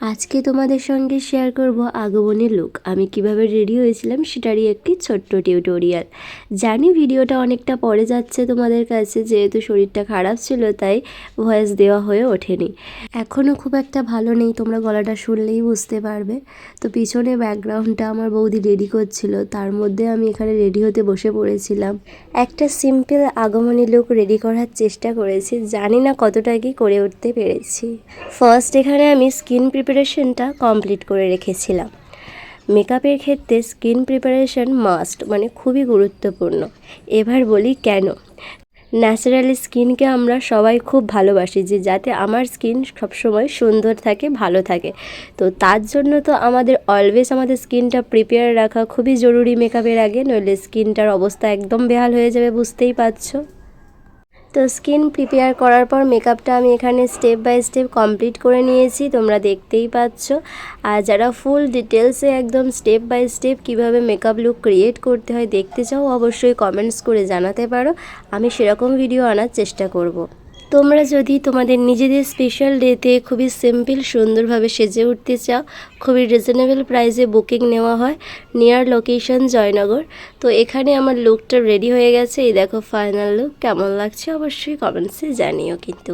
আজকে তোমাদের সঙ্গে শেয়ার করব আগমনের লুক আমি কীভাবে রেডি হয়েছিলাম সেটারই একটি ছোট্ট টিউটোরিয়াল জানি ভিডিওটা অনেকটা পরে যাচ্ছে তোমাদের কাছে, যেহেতু শরীরটা খারাপ ছিল, তাই ভয়েস দেওয়া হয়ে ওঠেনি। এখনও খুব একটা ভালো নেই, তোমরা গলাটা শুনলেই বুঝতে পারবে। তো পিছনে ব্যাকগ্রাউন্ডটা আমার বৌদি রেডি করছিল, তার মধ্যে আমি এখানে রেডি হতে বসে পড়েছিলাম। একটা সিম্পল আগমনী লুক রেডি করার চেষ্টা করেছি, জানি না কতটা কি করে উঠতে পেরেছি। ফার্স্ট এখানে আমি স্কিন প্রিপারেশনটা কমপ্লিট করে রেখেছিলাম। মেকআপের ক্ষেত্রে স্কিন প্রিপারেশন মাস্ট মানে খুবই গুরুত্বপূর্ণ। এবার বলি কেন? ন্যাচারালি স্কিনকে আমরা সবাই খুব ভালোবাসি যে যাতে আমার স্কিন সবসময় সুন্দর থাকে, ভালো থাকে। তো তার জন্য তো আমাদের অলওয়েজ আমাদের স্কিনটা প্রিপেয়ার রাখা খুবই জরুরি মেকআপের আগে, নইলে স্কিনটার অবস্থা একদম বেহাল হয়ে যাবে, বুঝতেই পারছ? তো স্কিন প্রিপেয়ার করার পর মেকআপটা আমি এখানে স্টেপ বাই স্টেপ কমপ্লিট করে নিয়েছি, তোমরা দেখতেই পাচ্ছ আর যারা ফুল ডিটেলসে একদম স্টেপ বাই স্টেপ কীভাবে মেকআপ লুক ক্রিয়েট করতে হয় দেখতে চাও, অবশ্যই কমেন্টস করে জানাতে পারো আমি সেরকম ভিডিও আনার চেষ্টা করব। তোমরা যদি তোমাদের নিজেদের স্পেশাল ডেতে খুবই সিম্পল সুন্দরভাবে সেজে উঠতে চাও, খুবই রিজনেবল প্রাইসে বুকিং নেওয়া হয় নিয়ার লোকেশন জয়নগর। তো এখানে আমার লুকটা রেডি হয়ে গেছে। এই দেখো ফাইনাল লুক কেমন লাগছে অবশ্যই কমেন্টসে জানিও কিন্তু।